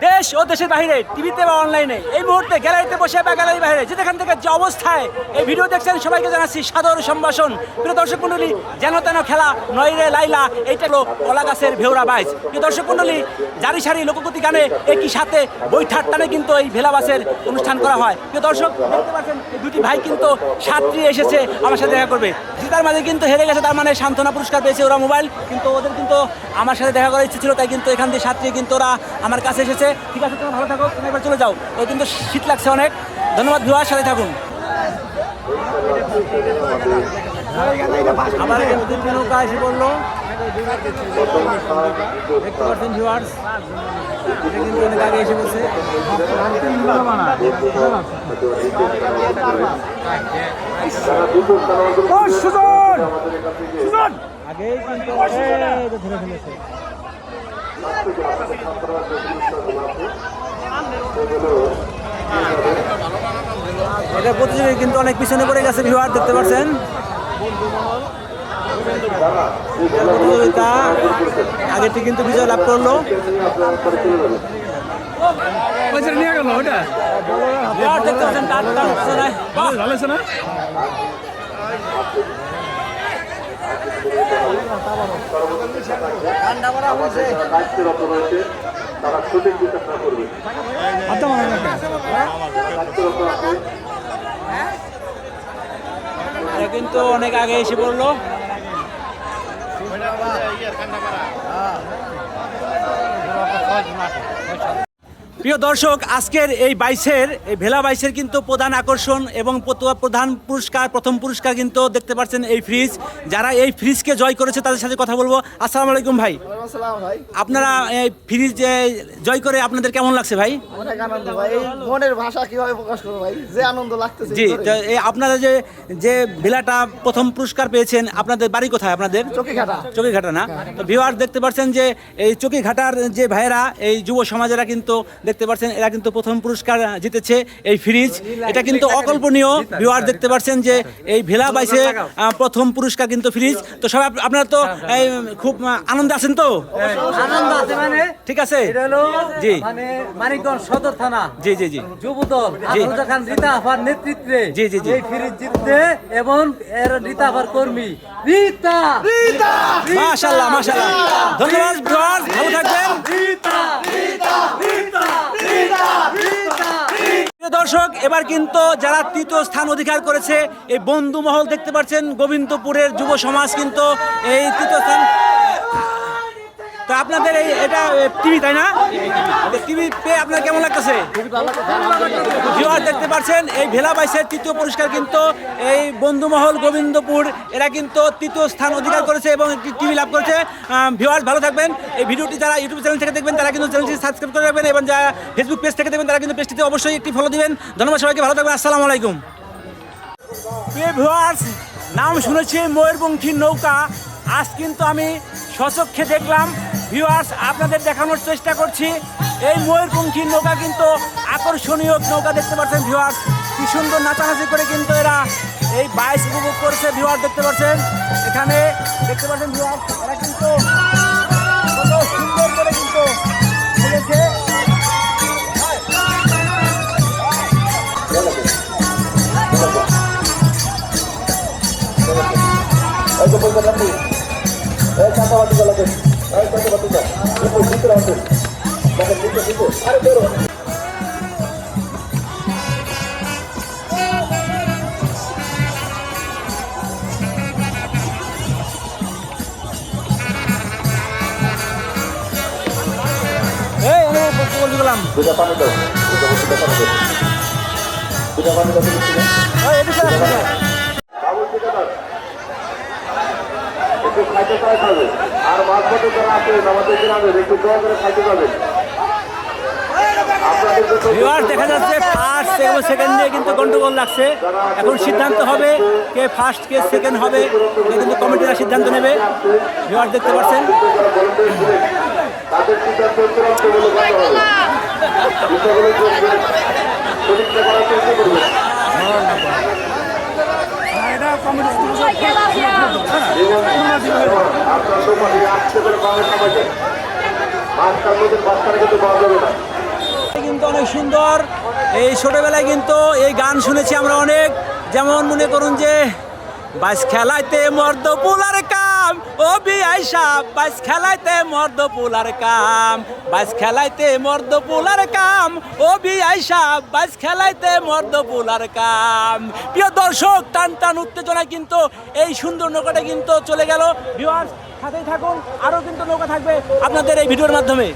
de দেশ ও দেশের বাইরে টিভিতে বা অনলাইনে এই মুহূর্তে গ্যালারিতে বসে বা গ্যালারি বাইরে যেখান থেকে যে অবস্থায় এই ভিডিও দেখছেন, সবাইকে জানাচ্ছি সাদর সম্ভাষণ। প্রিয় দর্শক মণ্ডলী, যেন তেন খেলা নয় রে লাইলা, এইটা হলো কলা গাছের ভেউরা বাইজ। প্রিয় দর্শক মণ্ডলী, জারি সারি লোকগীতি গানে একই সাথে বৈঠার টানে কিন্তু এই ভেলা বাসের অনুষ্ঠান করা হয়। প্রিয় দর্শক, দেখতে পাচ্ছেন দুটি ভাই কিন্তু সাতটি এসেছে, আমার সাথে দেখা করবে। জিতার মাঝে কিন্তু হেরে গেছে, তার মানে সান্ত্বনা পুরস্কার পেয়েছে ওরা মোবাইল। কিন্তু ওদের কিন্তু আমার সাথে দেখা করার ইচ্ছে ছিল, তাই কিন্তু এখান দিয়ে সাতটি কিন্তু ওরা আমার কাছে এসেছে। ঠিক আছে তুমি ভালো থাকো তুমি এবার চলে যাও। ওই কিন্তু শীত লাগছে অনেক। ধন্যবাদ ভিওয়ার সাথে থাকুন। আবার নৌকা এসে পড়ল। দেখতে পাচ্ছেন ভিওয়ার্স এটা কিন্তু অনেক আগে এসে পড়ছে। আগেই কিন্তু ধরে ফেলেছে। এটা প্রতিযোগী কিন্তু অনেক পিছনে পড়ে গেছে ভিউয়ার দেখতে পাচ্ছেন? প্রতিযোগিতা আগেরটি কিন্তু বিজয় লাভ করল। নিয়ে গেল ওটা? দেখতে পাচ্ছেন! ভালো আছে না? দায়িত্বরত কিন্তু অনেক আগে এসে পড়ল। প্রিয় দর্শক, আজকের এই বাইসের এই ভেলা বাইসের কিন্তু প্রধান আকর্ষণ এবং প্রধান পুরস্কার, প্রথম পুরস্কার কিন্তু দেখতে পাচ্ছেন এই ফ্রিজ। যারা এই ফ্রিজকে জয় করেছে তাদের সাথে কথা বলব। আসসালামু আলাইকুম ভাই। আপনারা এই ফ্রিজ জয় করে আপনাদের কেমন লাগছে ভাই? অনেক আনন্দ ভাই। এই মনের ভাষা কীভাবে প্রকাশ করব ভাই? যে আনন্দ লাগতেছে জি এই আপনারা যে যে ভেলাটা প্রথম পুরস্কার পেয়েছেন আপনাদের বাড়ি কোথায় আপনাদের? চোখে ঘাটা। চকি ঘাটা না? তো ভিউয়ার দেখতে পাচ্ছেন যে এই চকি ঘাটার যে ভাইয়েরা এই যুব সমাজেরা কিন্তু দেখতে পাচ্ছেন এরা কিন্তু প্রথম পুরস্কার জিতেছে এই ফ্রিজ এটা কিন্তু অকল্পনীয়। ভিউয়ার দেখতে পাচ্ছেন যে এই ভেলা বাইসে প্রথম পুরস্কার কিন্তু ফ্রিজ তো সবাই আপ- আপনারা তো খুব আনন্দে আছেন তো? আনন্দ আছে মানে? ঠিক আছে। এটা হলো জি। মানে মানিকগঞ্জ সদর থানা। জি জি জি। যুবদল। জি। আফরোজা খান রীতা আফার নেতৃত্বে জি, জি, জি। এই ফিরিজ জিততে এবং এর রীতা আফার কর্মী। রীতা! মাশাল্লাহ মাশাল্লাহ ধন্যবাদ ভালো থাকবেন। প্রিয় দর্শক এবার কিন্তু যারা তৃতীয় স্থান অধিকার করেছে এই বন্ধু মহল দেখতে পাচ্ছেন গোবিন্দপুরের যুব সমাজ কিন্তু এই তৃতীয় স্থান তো আপনাদের এই এটা টিভি তাই না? টিভি পেয়ে আপনার কেমন লাগতেছে? ভিউয়ার দেখতে পাচ্ছেন এই ভেলা বাইসের তৃতীয় পুরস্কার কিন্তু এই বন্ধুমহল গোবিন্দপুর, এরা কিন্তু তৃতীয় স্থান অধিকার করেছে এবং একটি টিভি লাভ করেছে। ভিউয়ার ভালো থাকবেন। এই ভিডিওটি যারা ইউটিউব চ্যানেল থেকে দেখবেন, তারা কিন্তু চ্যানেলটি সাবস্ক্রাইব করে রাখবেন এবং যারা ফেসবুক পেজ থেকে দেখবেন, তারা কিন্তু পেজটিতে অবশ্যই একটি ফলো দিবেন। ধন্যবাদ সবাইকে, ভালো থাকবেন, আসসালামু আলাইকুম। ভিউয়ার্স নাম শুনেছি ময়ূরপঙ্খীর নৌকা। আজ কিন্তু আমি স্বচক্ষে দেখলাম ভিউয়ার্স আপনাদের দেখানোর চেষ্টা করছি। এই ময়ূরপঙ্খীর নৌকা কিন্তু আকর্ষণীয় নৌকা দেখতে পাচ্ছেন ভিউয়ার্স কি সুন্দর নাচানাচি করে কিন্তু এরা এই বাইশ উপভোগ করছে ভিউয়ার দেখতে পাচ্ছেন? এখানে দেখতে পাচ্ছেন ভিউয়ার্স এরা কিন্তু কত সুন্দর করে কিন্তু Baik, satu batunya. Itu gitu langsung. Bahkan gitu gitu. Ada turun. kolam. Sudah pamit dong. Sudah sudah dong, Sudah pamit dong. Oh, itu sudah. খাইতে চাইতে হবে আর মধ্যে যারা আছে আমাদের গ্রামে একটু দয়া করে খাইতে যাবেন। ভিউয়ার দেখা যাচ্ছে ফার্স্ট এবং সেকেন্ড দিয়ে কিন্তু গন্ডগোল লাগছে। এখন সিদ্ধান্ত হবে কে ফার্স্ট কে সেকেন্ড হবে এটা কিন্তু কমিটিরা সিদ্ধান্ত নেবে। ভিউয়ার দেখতে পাচ্ছেন? পরীক্ষা করার চেষ্টা কিন্তু অনেক সুন্দর। এই ছোটবেলায় কিন্তু এই গান শুনেছি আমরা অনেক। যেমন মনে করুন যে বাস খেলাইতে মর্দ পুলার কাম, ও বিআই সাপ বাইস খেলাইতে মর্দ পুলার কাম বাস খেলাইতে মর্দ পুলার কাম, ও বি সাপ বাস খেলাইতে মর্দ পুলার কাম। প্রিয় দর্শক, টান টান উত্তেজনা কিন্তু এই সুন্দর নৌকাটা কিন্তু চলে গেল। ভিউয়ার্স সাথেই থাকুন, আরও কিন্তু নৌকা থাকবে আপনাদের এই ভিডিওর মাধ্যমে।